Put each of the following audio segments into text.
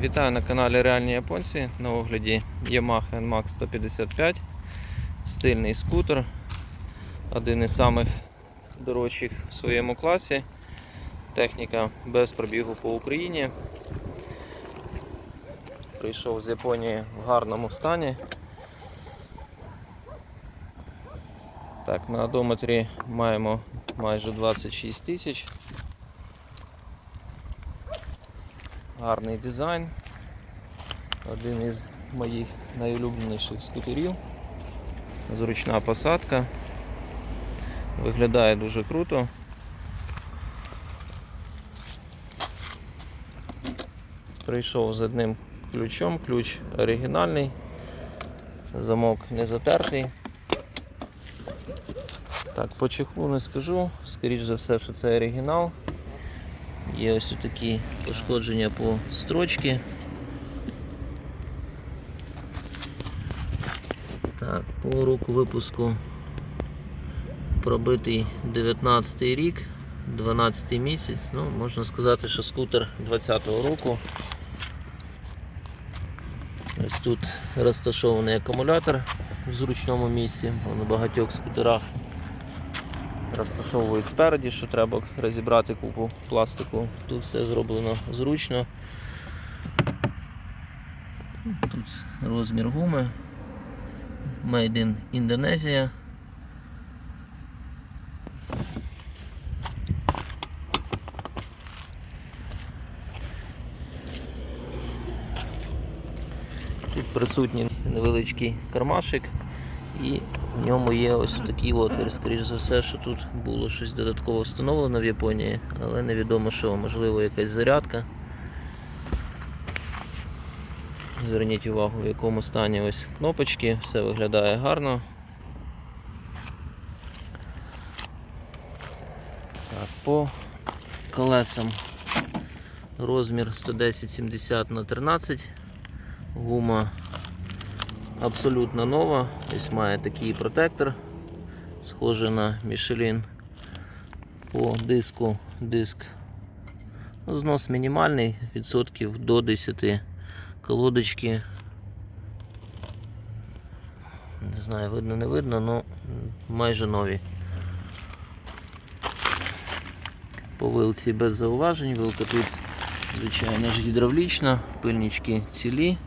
Вітаю на каналі Реальні Японці. На огляді Yamaha NMAX 155. Стильний скутер. Один із самих дорожчих в своєму класі. Техніка без пробігу по Україні. Прийшов з Японії в гарному стані. Так, на одометрі маємо майже 26 тисяч. Гарний дизайн. Один із моїх найулюбленіших скутерів. Зручна посадка. Виглядає дуже круто. Прийшов з одним ключом, ключ оригінальний, замок не затертий. Так, по чехлу не скажу, скоріш за все, що це оригінал. Є ось такі пошкодження по строчці. Так, по року випуску пробитий 19 рік, 12 місяць. Ну, можна сказати, що скутер 20-го року. Ось тут розташований акумулятор в зручному місці, на багатьох скутерах розташовують спереді, що треба розібрати купу пластику. Тут все зроблено зручно. Тут розмір гуми. Made in Індонезія. Тут присутній невеличкий кармашик і в ньому є ось такий отвір. Скоріше за все, що тут було щось додатково встановлено в Японії, але невідомо що, можливо якась зарядка. Зверніть увагу, в якому стані ось кнопочки, все виглядає гарно. Так, по колесам розмір 110-70 на 13 гума абсолютно нова. Ось має такий протектор, схожий на Michelin. По диску диск знос мінімальний, відсотків до 10 колодочки. Не знаю, видно, не видно, але майже нові. По вилці без зауважень, вилка тут, звичайно ж, гідравлічна, пильнички цілі,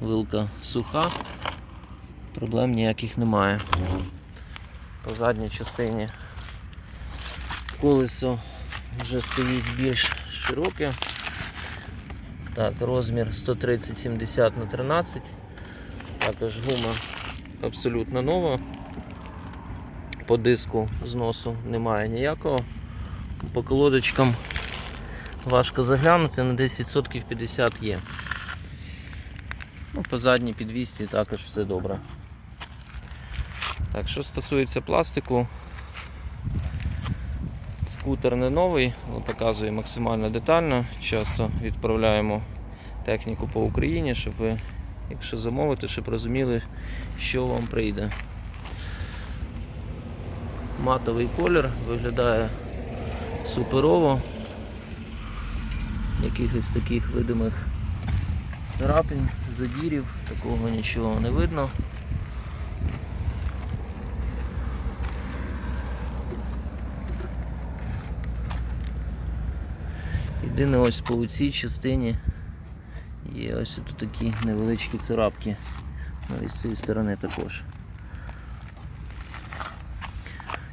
вилка суха, проблем ніяких немає. По задній частині колесо вже стоїть більш широке. Так, розмір 130-70 на 13. Також гума абсолютно нова. По диску зносу немає ніякого. По колодочкам важко заглянути, але десь відсотків 50 є. Ну, По задній підвісці також все добре. Так, що стосується пластику, скутер не новий, але показує максимально детально. Часто відправляємо техніку по Україні, щоб ви, якщо замовите, щоб розуміли, що вам прийде. Матовий колір виглядає суперово. Якихось таких видимих царапин, задірів, такого нічого не видно. Єдине ось по цій частині є ось тут такі невеличкі царапки. Ну, і з цієї сторони також.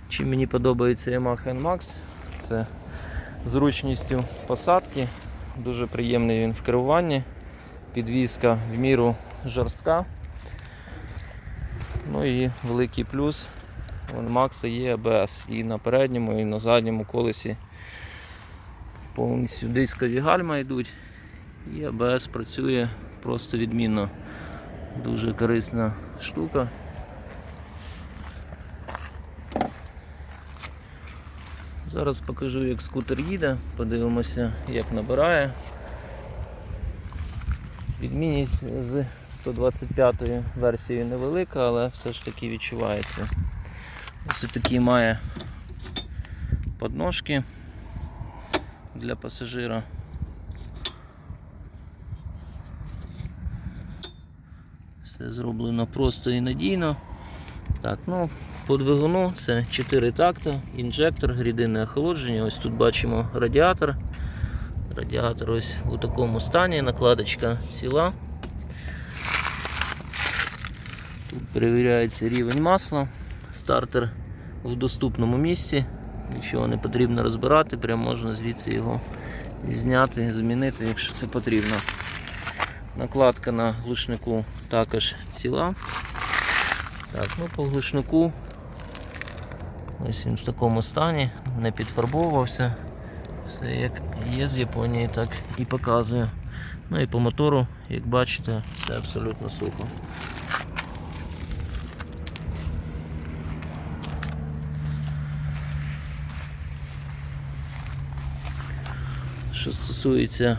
Чим мені подобається Yamaha NMAX, це зручністю посадки, дуже приємний він в керуванні, підвізка в міру жорстка. Ну і великий плюс у NMAX є ABS і на передньому, і на задньому колесі повністю дискові гальма йдуть і АБС працює просто відмінно. Дуже корисна штука. Зараз покажу, як скутер їде, подивимося, як набирає. Відмінність з 125 версією невелика, але все ж таки відчувається. Ось такі має подножки для пасажира. Все зроблено просто і надійно. Так, ну, по двигуну це 4 такта, інжектор, рідинне охолодження. Ось тут бачимо радіатор. Радіатор ось у такому стані, накладочка ціла. Тут перевіряється рівень масла. Стартер в доступному місці. Нічого не потрібно розбирати, прямо можна звідси його зняти замінити, якщо це потрібно. Накладка на глушнику також ціла. Так, ну по глушнику ось він в такому стані, не підфарбовувався. Все як є з Японії, так і показує. Ну і по мотору, як бачите, все абсолютно сухо. Що стосується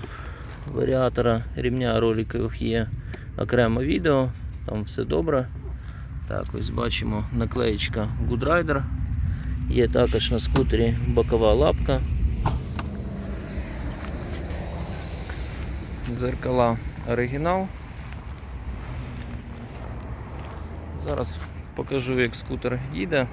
варіатора рівня роликів є окремо відео, там все добре. Так, ось бачимо наклеєчка Good Rider. Є також на скутері бокова лапка. Дзеркала оригінал. Зараз покажу, як скутер їде.